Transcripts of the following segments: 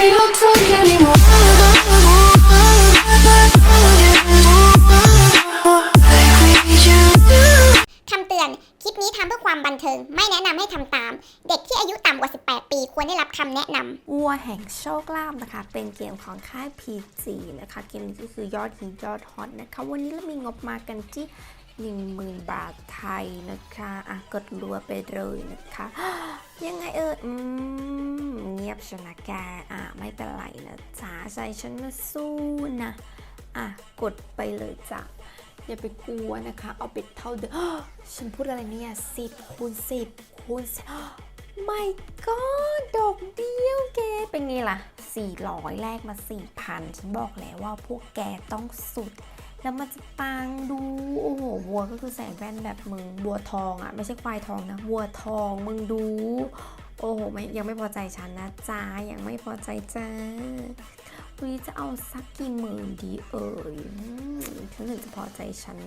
we don't talk anymore. Like we used to. คำเตือน คลิปนี้ทำเพื่อความบันเทิง ไม่แนะนำให้ทำตาม เด็กที่อายุต่ำกว่า 18 ปีควรได้รับคำแนะนำ วัวแห่งโชคลาภนะคะ เป็นเกมของค่าย PG นะคะ เกมนี้ก็คือยอดฮิตยอดฮอตนะคะ วันนี้เรามีงบมากันที่ 10,000 บาทไทยนะคะ อะ กดรัวไปเลยนะคะ ยังไงเอออืม ยบชนะแกอะไม่เป็นไรนะจ๊ะใจฉันมาสู้นะอะกดไปเลยจ้ะอย่าไปกลัวนะคะ เอาไปเท่าเดิมฉันพูดอะไรเนี่ย10คูณ10คูณ10ไม่ก็ดอกเดียวแกเป็นไงล่ะ 400แลกมา 4,000 ฉันบอกแล้วว่าพวกแกต้องสุด แล้วมันจะปังดู โอ้โห วัวก็คือใส่แว่นแบบมึง วัวทองอะ่ะ ไม่ใช่ควายทองนะ วัวทองมึงดู ไม่ยังไม่พอใจฉันนะจ้ายังไม่พอใจจ้าวันนี้จะเอาสักกี่หมื่นดีเอ่ยฉันถึงจะพอใจฉัน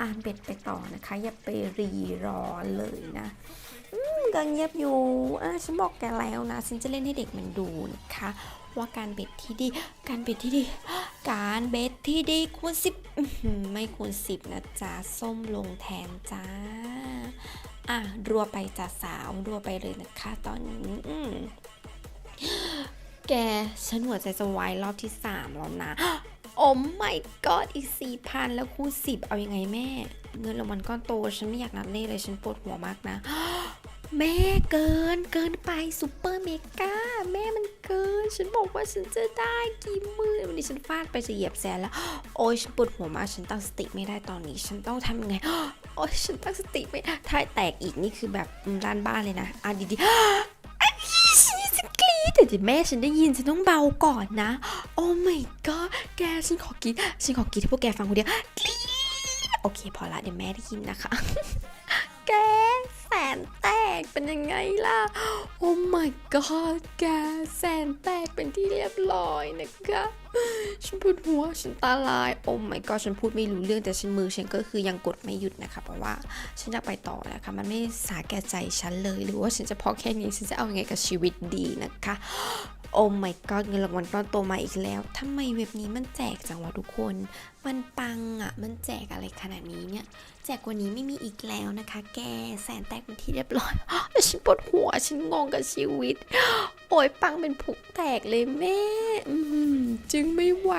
อ่านเบ็ดไปต่อนะคะ อย่าไปรีรอเลยนะก็เงียบอยู่อะฉันบอกแกแล้วนะ ฉันจะเล่นให้เด็กมันดูนะคะ ว่าการเบ็ดที่ดี การเบ็ดที่ดี การเบ็ดที่ดีคูณสิบไม่คูณสิบนะจ๊ะ ส้มลงแทนจ้า อะรัวไปจ้าสาวรัวไปเลยนะคะตอนนี้แกฉันหัวใจจะวายรอบที่ 3 แล้วนะโอ้ my god อีก4,000แล้วคูณ10เอายังไงแม่ เงินรางวัลก้อนโต ฉันไม่อยากนับเลขเลยฉันปวดหัวมากนะ แม่เกินเกินไปซูเปอร์เมกาแม่มันเกิน ฉันบอกว่าฉันจะได้กี่หมื่นวันนี้ฉันฟาดไปจะเหยียบแสนแล้ว โอ้ยฉันปวดหัวมากฉันตั้งสติไม่ได้ตอนนี้ ฉันต้องทำยังไง โอ้ยฉันตั้งสติไม่ถ้าแตกอีกนี่คือแบบร้านบ้านเลยนะอะดีๆอันนี้ฉันจะกรี๊ดแต่เดี๋ยวแม่ฉันได้ยินฉันต้องเบาก่อนนะ โอ้ my god แกฉันขอกรี๊ดฉันขอกรี๊ดให้พวกแกฟังคนเดียวกรี๊ดโอเคพอละเดี๋ยวแม่ได้ยินนะคะ แกแสนแตกเป็นยังไงล่ะ โอ้ my god แกแสนแตกเป็นที่เรียบร้อยนะคะฉันปวดหัวฉันตาลาย โอ้ my god ฉันพูดไม่รู้เรื่องแต่ฉันมือฉันก็คือยังกดไม่หยุดนะคะ เพราะว่าฉันอยากไปต่อนะคะ มันไม่สาแก่ใจฉันเลย หรือว่าฉันจะพอแค่นี้ฉันจะเอาไงกับชีวิตดีนะคะ โอ้ my god เงินรางวัลก้อนโตมาอีกแล้วทำไมเว็บนี้มันแจกจังวะทุกคน มันปังอะ่ะ มันแจกอะไรขนาดนี้เนี่ย แจกกว่านี้ไม่มีอีกแล้วนะคะ แกแสนแตกเป็นที่เรียบร้อยแล้วฉันปวดหัว ฉันงงกับชีวิต โอ้ยปังเป็นผุแตกเลยแม่อืมจึงไม่ไหว